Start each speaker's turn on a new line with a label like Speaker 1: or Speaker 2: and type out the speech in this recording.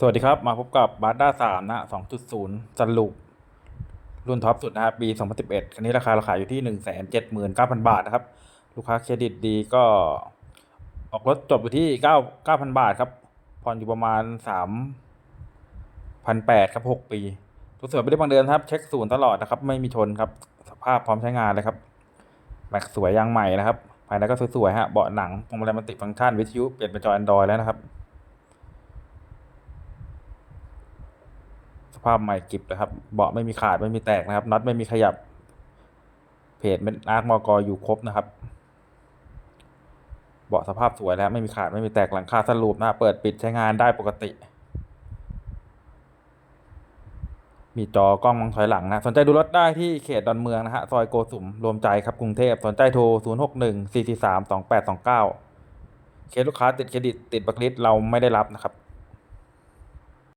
Speaker 1: สวัสดีครับ มาพบกับบัตด้าสามนะสองจุดศูนย์จันลุกรุ่นท็อปสุดนะครับปีสองพันสิบเอ็ดคันนี้ราคาราคาอยู่ที่หนึ่งแสนเจ็ดหมื่นเก้าพันบาทนะครับ ลูกค้าเครดิตดีก็ ออกรถจบอยู่ที่เก้าเก้าพันบาทครับ ผ่อนอยู่ประมาณสามพันแปดครับหกปีรถสวยไม่ได้บางเดือนครับ เช็คศูนย์ตลอดนะครับ ไม่มีชนครับ สภาพพร้อมใช้งานเลยครับแม็กสวยยางใหม่นะครับ ภายในก็สวยๆฮะเบาะหนังพวงมาลัยมันติฟังก์ชันวิทยุเปลี่ยนเป็นจอ Android แล้วนะครับ ภาพใหม่กิบเลยครับ เบาะไม่มีขาดไม่มีแตกนะครับน็อตไม่มีขยับ เพจเป็นอาร์คมอกอยู่ครบนะครับ เบาะสภาพสวยแล้วไม่มีขาดไม่มีแตกหลังคาสลูปนะเปิดปิดใช้งานได้ปกติ มีจอกล้องมองถอยหลังนะ สนใจดูรถได้ที่เขตดอนเมืองนะฮะซอยโกสุมรวมใจครับกรุงเทพสนใจโทร 0 6 1 4 4 3 2 8 2 9 เคสลูกค้าติดเครดิตติดบัคลิสเราไม่ได้รับนะครับ